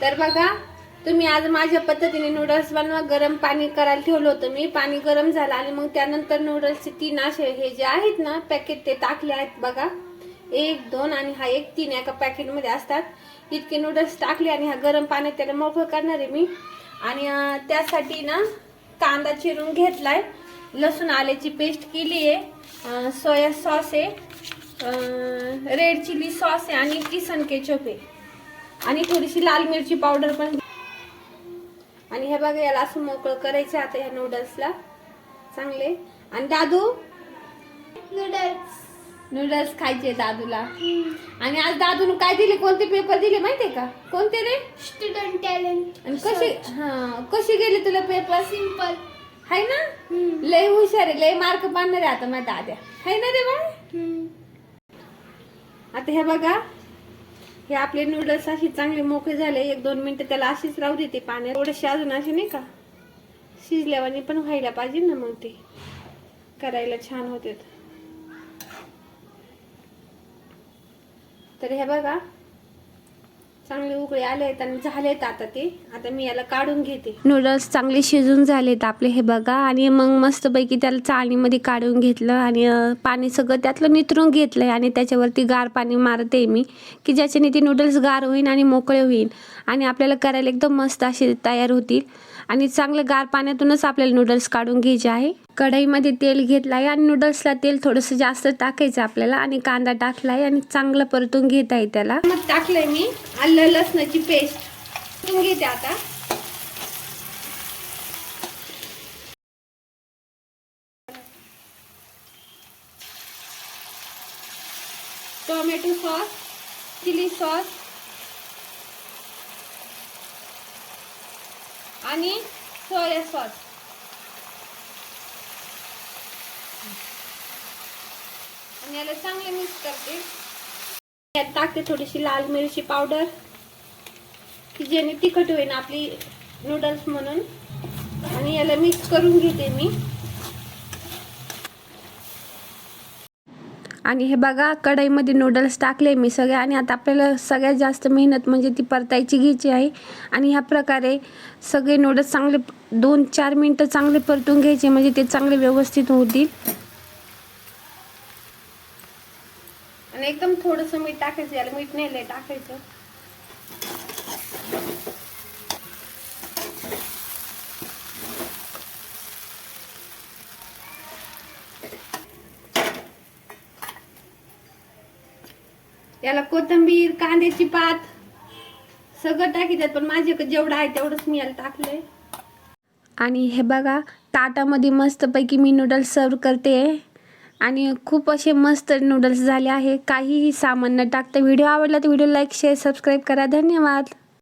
तर बघा तुम्ही आज माझ्या पद्धतीने नूडल्स बनवा. गरम पाणी करायला ठेवलं होतं मी. पाणी गरम झालं आणि मग त्यानंतर नूडल्सचे तीन असे हे जे आहेत ना पॅकेट ते टाकले आहेत बघा. एक दोन आणि हा एक तीन एका पॅकेटमध्ये असतात. इतके नूडल्स टाकले आणि हा गरम पाण्यात त्याला मोकळं करणार आहे मी. आणि त्यासाठी ना कांदा चिरून घेतलाय. लसूण आल्याची पेस्ट केली आहे. सोया सॉस आहे. रेड चिली सॉस आहे आणि किसन केचप आहे आणि थोडीशी लाल मिरची पावडर पण आणि हे बघा याला असं मोकळं करायचं आता ह्या नूडल्सला चांगले. आणि दादू? नूडल्स नूडल्स खायचे दादूला. आणि आज दादून काय दिले? कोणते पेपर दिले माहितीये का? कोणते रे? स्टुडंट टॅलेंट आणि कसे हा कसे गेले तुला पेपर सिंपल हाय ना? लय हुशार आहे लय मार्क पाडणार आहे आता माझ्या दाद्या. हाय ना रे बाय आता हे बघा हे आपले नूडल्स असे चांगले मोकळे झाले. एक दोन मिनिटं त्याला अशीच राहू देते पाण्यात. थोडेसे अजून असे नाही का? शिजल्यावानी पण व्हायला पाहिजे ना मग ते. करायला छान होते. तर हे बघा चांगले उकळे आले आहेत आणि झालेत आता ते. आता मी याला काढून घेते. नूडल्स चांगले शिजून झालेत आपले हे बघा. आणि मग मस्तपैकी त्याला चाळणीमध्ये काढून घेतलं आणि पाणी सगळं त्यातलं नितरून घेतलंय आणि त्याच्यावरती गार पाणी मारते मी की ज्याच्याने ते नूडल्स गार होईल आणि मोकळे होईल आणि आपल्याला करायला एकदम मस्त असे तयार होतील. आणि चांगलं गार पाण्यातूनच आपल्याला नूडल्स काढून घ्यायचे आहे. कढईमध्ये तेल घेतला आहे आणि नूडल्सला तेल थोडंसं जास्त टाकायचं आपल्याला आणि कांदा टाकला आहे आणि चांगलं परतून घेत आहे त्याला. मग टाकलंय मी आलं लसणाची पेस्ट. घेते आता. टोमॅटो सॉस चिली सॉस आणि सोया सॉस. आणि याला चांगले मिक्स करते. यात टाकते थोडीशी लाल मिरची पावडर की जेणे तिखट होईल आपली नूडल्स म्हणून. आणि याला मिक्स करून घेते मी. आणि हे बघा कढईमध्ये नूडल्स टाकले मी सगळे. आणि आता आपल्याला सगळ्यात जास्त मेहनत म्हणजे ती परतायची घ्यायची आहे. आणि ह्या प्रकारे सगळे नूडल्स चांगले दोन चार मिनटं चांगले परतून घ्यायचे. म्हणजे ते चांगले व्यवस्थित होतील. आणि एकदम थोडंसं मीठ टाकायचं याला मीठ नाही लय टाकायचं. याला कोथिंबीर कांद्याची पात सगळं टाकीतात पण माझ्याकडे जेवढं आहे तेवढंच मी याला टाकलंय. आणि हे बघा ताटामध्ये मस्तपैकी मी नूडल्स सर्व करते. आणि खूप असे मस्त नूडल्स झाले आहे. काहीही सामान न टाकता व्हिडिओ आवडला तर व्हिडिओ लाईक शेअर सबस्क्राईब करा. धन्यवाद.